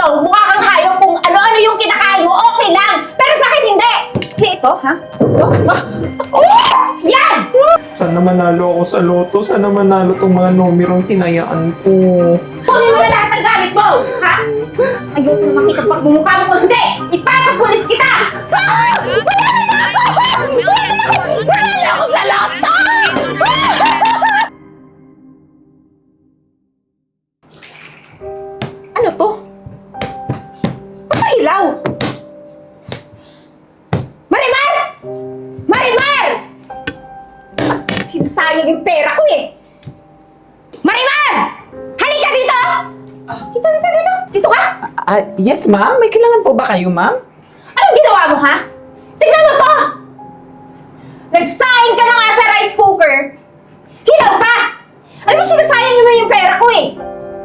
ikaw, mukha kang hayop kung ano-ano yung kinakain mo, okay lang. Pero sa akin, hindi. Ito, ha? Ito? Oh! Yan! Sana manalo ako sa loto. Sana manalo tong mga numerong tinayaan ko. Kunin mo na lahat ng gamit mo, ha? Ayaw ko makita pagmumukha mo kung hindi. Yung pera ko eh! Marimar! Halika dito! Dito, dito, dito! Dito ka! Ah, yes, ma'am. May kailangan po ba kayo, ma'am? Anong ginawa mo, ha? Tignan mo to! Nagsaing ka na nga sa rice cooker! Hilaw ka! Alam mo, sinasayang mo yung pera ko eh!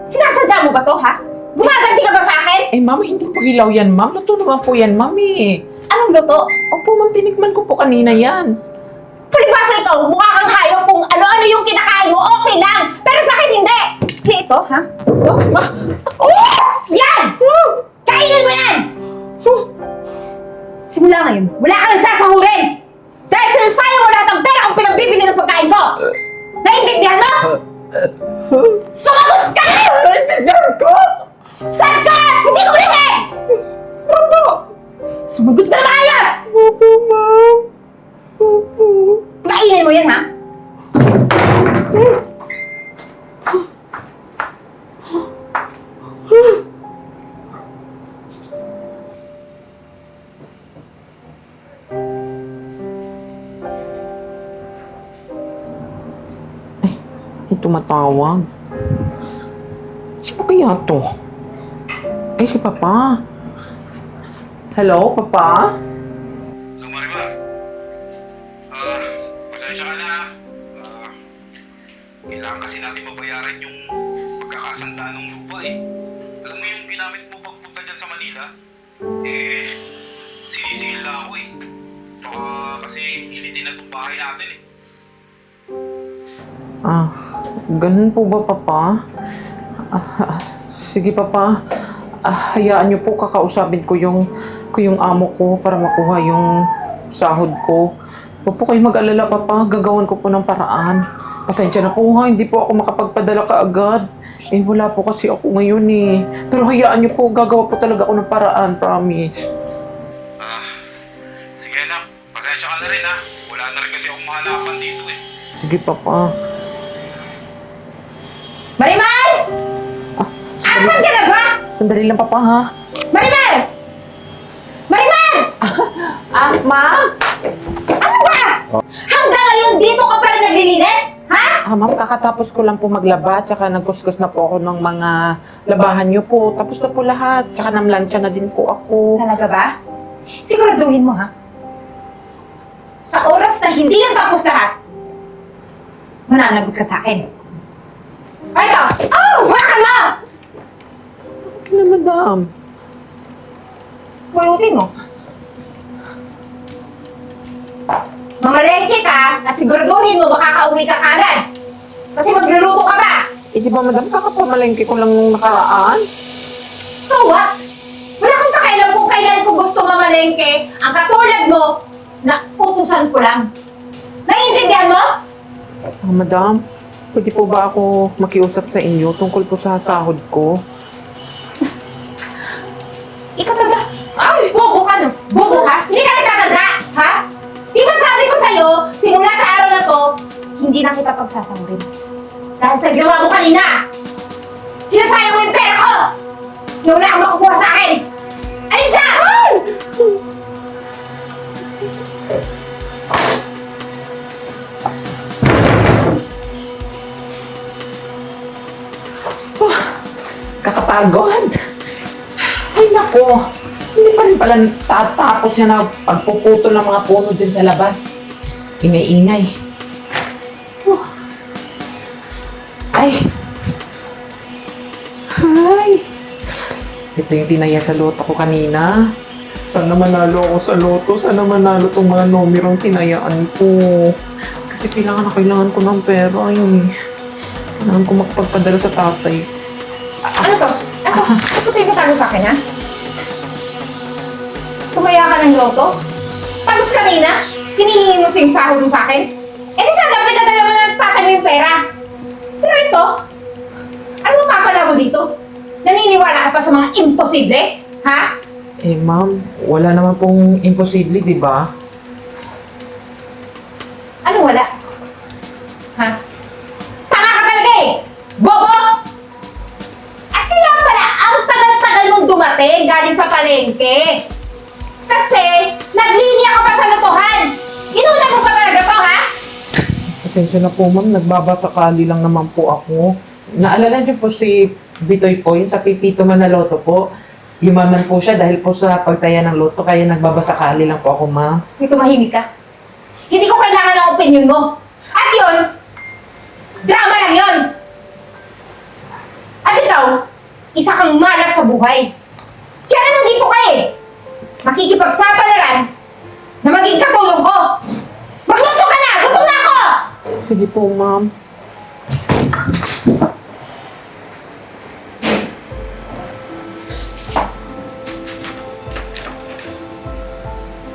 Sinasadya mo ba to, ha? Gumaganti ka ba sa akin? Eh, ma'am, hindi po hilaw yan, ma'am. Luto naman po yan, ma'am eh. Anong luto? Opo, ma'am, tinikman ko po kanina yan. Palibasa ikaw, mukha kang hayop kung ano-ano yung kinakain mo, okay lang! Pero sa akin, hindi! Hindi ito, ha? Ito? Oh! Yan! Kainin mo yan! Simula ngayon, wala kang sasahurin! Dahil sinasayang mo lahat ng pera kung pinagbibili ng pagkain ko! Naiintindihan mo? Sumagot ka! Naiintindihan ko! Sagot! Hindi ko ulitin! Sumagot ka na maayos! Opo, ma'am. Kainin mo yan, ha? May tumatawag. Sino kaya to? Ay, si Papa. Hello, Papa? Kailangan kasi natin mabayaran yung pagkakasandaan ng lupa eh. Alam mo yung ginamit mo pagpunta dyan sa Manila? Eh, sinisingil na ako eh. Baka kasi ilitin na itong bahay natin eh. Ah, ganun po ba, Papa? Ah, ah, sige, Papa. Ah, hayaan niyo po kakausapin ko yung, ko yung amo ko para makuha yung sahod ko. Huwag po kayo mag-alala, Papa. Gagawan ko po ng paraan. Pasensya na po ha, hindi po ako makapagpadala kaagad. Eh, wala po kasi ako ngayon eh. Pero hayaan niyo po, gagawa po talaga ako ng paraan, promise. Ah, sige anak. Pasensya ka na rin ha. Wala na rin kasi akong mahanapan dito eh. Sige, Papa. Marimar! Ah, sandali, Asan ka na ba? sandali lang, Papa, ha? Marimar! Marimar! Ah, Ma'am! Ano? Hanggang ngayon dito ka pa rin naglilinis? Ha? Ah, ma'am, kakatapos ko lang po maglaba, tsaka nagkuskus na po ako ng mga labahan niyo po. Tapos na po lahat, tsaka namlansya na din po ako. Talaga ba? Siguraduhin mo, ha? Sa oras na hindi yan tapos lahat, mananagot ka sa akin. Ay, ito! Oh! Hawakan mo! Okay na, madam. Pulutin mo. Mamalengke ka at siguraduhin mo makakauwi ka kagad. Kasi magluluto ka pa. Eh, di ba, madam, kakapamalengke ko lang nung nakaraan? So what? Wala kang pakialam kung kailan ko gusto mamalengke. Ang katulad mo, na utusan ko lang. Naiintindihan mo? Ah, madam, pwede po ba ako makiusap sa inyo tungkol po sa sahod ko? Na kita pagsasamurin. Dahil sa ginawa mo kanina, sinasayang mo yung pera ko! Na wala kang makukuha sa akin! Alis na! Kakapagod! Ay, nako! Hindi pa rin pala tatapos yan na pagpuputol ng mga puno din sa labas. Ingay-ingay. Ay! Ay! Ito yung tinaya sa loto ko kanina. Sana manalo ako sa loto. Sana manalo tong mga numerong tinayaan ko. Kasi kailangan na kailangan ko ng pera. Ay, kailangan ko makapagpadala sa tatay. Ano to? Ano? Puti ka tago sa akin, ha? Tumaya ka ng loto? Tapos kanina, hinihingi mo sing sahod mo sa akin? Eh di sana, pinadala mo na sa tatay mo yung pera. Pero ito, ano mapapala mo dito? Naniniwala ka pa sa mga imposible? Ha? Eh, ma'am, wala naman pong imposible, di ba? Ano wala? Ha? Tanga ka talaga eh! Bobo! At kaya pala, ang tagal-tagal mong dumating galing sa palengke. Kasi, naglinya ka pa sa lotohan. Inuna mo pa? Pasensya na po, ma'am. Nagbabasakali lang naman po ako. Naalala niyo po si Bitoy po, yun sa Pipito Manaloto po. Yumaman po siya dahil po sa pagtaya ng loto, kaya nagbabasakali lang po ako, ma'am. May tumahimik ka. Hindi ko kailangan ng opinion mo. At yun, drama lang yun. At ikaw, isa kang malas sa buhay. Kaya nandito ka eh. Makikipagsapalaran na maging katulong ko. Magluto ka na! Gutom na ako! Sige po, ma'am.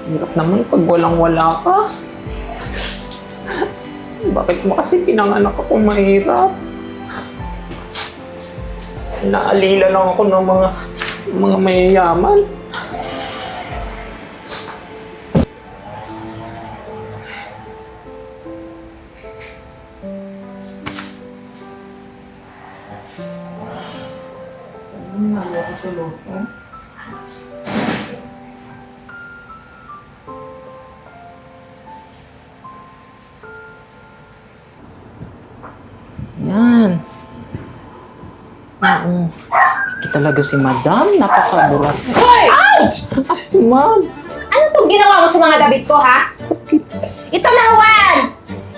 Hirap naman pag walang-wala ka. Bakit mo kasi pinanganak ako mahirap? Naalila lang ako ng mga mga mayayaman. Oo. Ito talaga si Madam. Napakaburat. Hoy! Ouch! Ma'am. Ano tong ginawa mo sa mga damit ko, ha? Sakit. Ito lawan!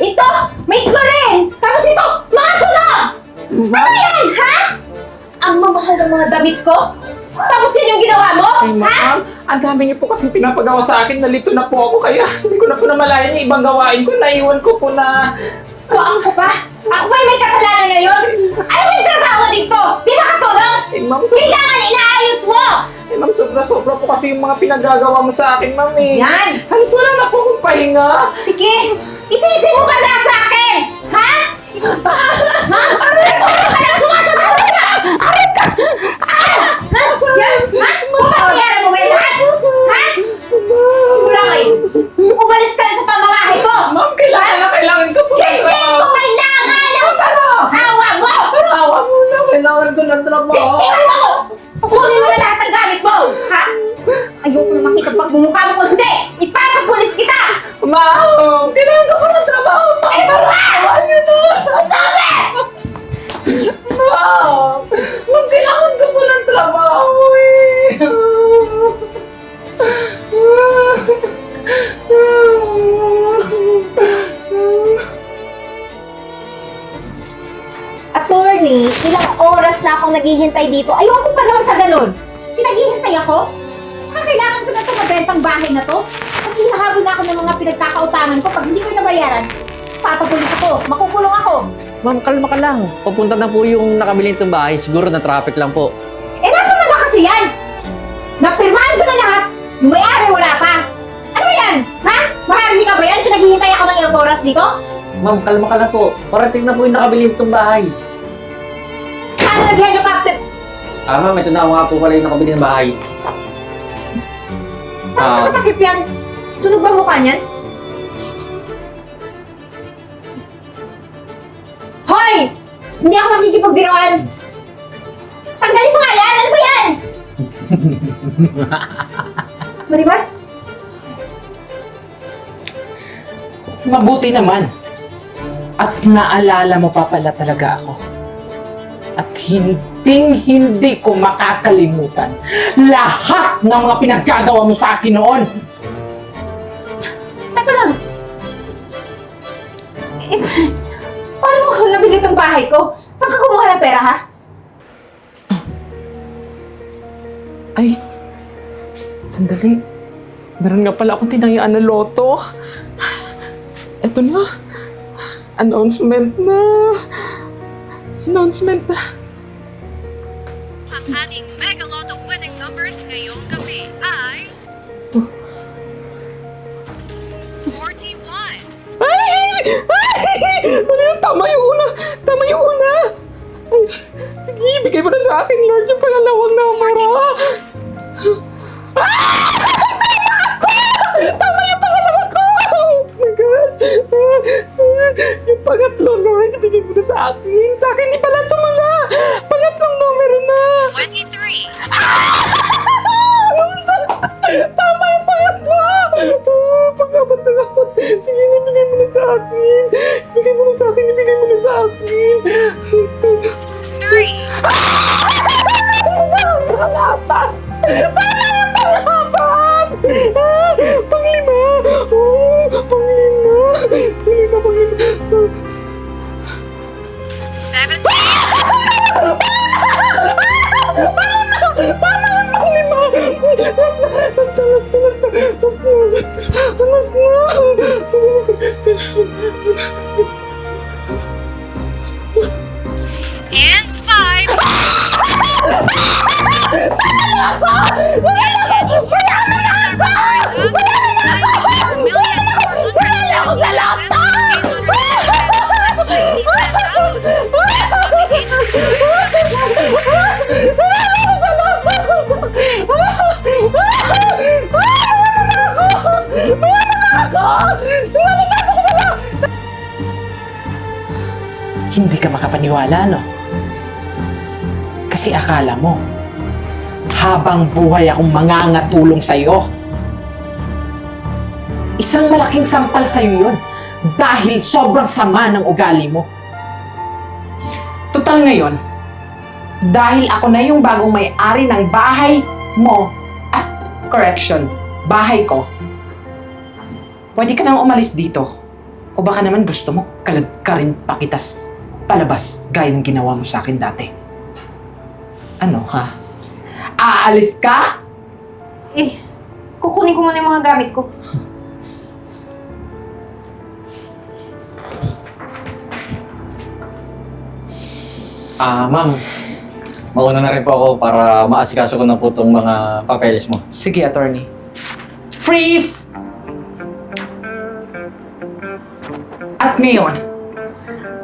Ito, may chlorine! Tapos ito, mga sunog! Ano yan, ha? Ang mamahal ng mga damit ko? Tapos yun yung ginawa mo? Ay, ha? ma'am. Ang dami niyo po kasi pinapagawa sa akin. Nalito na po ako. Kaya hindi ko na po namalayan yung ibang gawain ko. Naiwan ko po na... So, ako pa? Ako ba yung may kasalanan ngayon? Ano ba ma'am, so, Kailangan inaayos mo! eh, ma'am, sobra-sobra po kasi yung mga pinagagawa mo sa akin, ma'am. Eh. Yan! Halos wala na po akong pahinga. Sige! Isisi mo ba na sa akin? Ha? Ha? Aray ko! Kaya sumasagot ka! Aray naghihintay dito. Ayoko pa naman sa ganun. Pinaghihintay ako. Tsaka kailangan ko na ito mabentang bahay na to. Kasi hinahabol na ako ng mga pinagkakautangan ko. Pag hindi ko nabayaran, papapulis ako. Makukulong ako. Ma'am, kalma ka lang. Papunta na po yung nakabili nitong bahay. Siguro na traffic lang po. Eh, nasa na ba kasi yan? Napirmahan ko na lahat. Yung may-ari wala pa. Ano ba yan? Ha? Maharili ka ba yan? Pinaghihintay ako ng ilang oras dito? Ma'am, kalma ka lang po. Parating na po yung nakabili nitong bahay. Paano nag-helicopter? Ah, ma'am, ito na nga po pala yung nakabili ng bahay. Paano Ah. nakatakip yan? Sunog ba mukha niyan? Hoy! Hindi ako nakikipagbiroan! Tanggalin mo nga yan! Ano ba yan? Maribar? Mabuti naman. At naalala mo pa pala talaga ako. At hinding hindi ko makakalimutan lahat ng mga pinaggagawa mo sa akin noon. Teka lang. Eh, paano mo nabili itong bahay ko? Saan ka kumuha ng pera, ha? Ay, sandali. Meron nga pala akong tinayaan na loto. Eto na. Announcement na. Announcement na. Ang ating Mega Lotto winning numbers ngayong gabi ay... 41, Ay! Ay! Ano yun? Tama yung una! Tama yung una! Ay, sige, bigay mo na sa akin, Lord, yung pangalawang numero. Ah! Pangatlo, Lord, bigay mo na sa akin. Sa akin, di pala tumala. 17, Tama yung panglima! Last na, last makapaniwala, no? Kasi akala mo, habang buhay akong mangangatulong sa'yo. Isang malaking sampal sa'yo yun dahil sobrang sama ng ugali mo. Total ngayon, dahil ako na yung bagong may-ari ng bahay mo, ah, correction, bahay ko, pwede ka nang umalis dito. O baka naman gusto mo kalag ka rin pakitas palabas gaya ng ginawa mo sa akin dati. Ano ha? Aalis ka? Eh, kukunin ko muna yung mga gamit ko. Ah, ma'am. Mauna na rin po ako para maasikaso ko na po itong mga papeles mo. Sige, attorney. Freeze! At ngayon,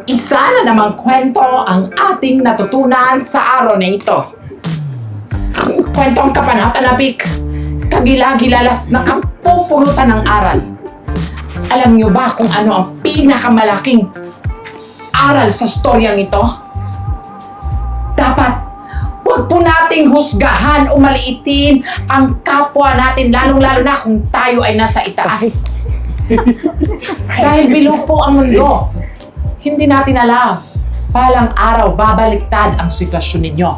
isa na namang kwento ang ating natutunan sa araw na ito. Kwentong kapanapanabik, kagila-gilalas na kapupulutan ng aral. Alam niyo ba kung ano ang pinakamalaking aral sa storyang ito? Dapat Huwag po nating husgahan o maliitin ang kapwa natin, lalong-lalo na kung tayo ay nasa itaas. Dahil bilog po ang mundo. Hindi natin alam. Palang araw, babaliktad ang sitwasyon ninyo.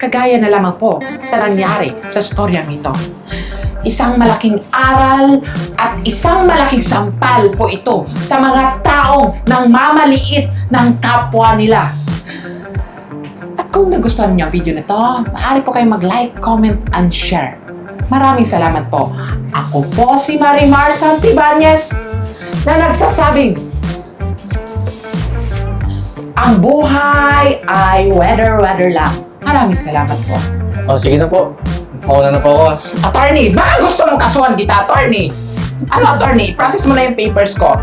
Kagaya na lamang po sa nangyari sa storyang ito. Isang malaking aral at isang malaking sampal po ito sa mga taong nang mamaliit ng kapwa nila. At kung nagustuhan niyo ang video na to, maaari po kayong mag-like, comment, and share. Maraming salamat po. Ako po si Marimar Santibanez na nagsasabing, ang buhay ay weather-weather lang. Maraming salamat po. Oh, sige na po. Mauna na po ako. Attorney, baka gusto mong kasuhan kita, attorney? Ano, attorney? Process mo na yung papers ko.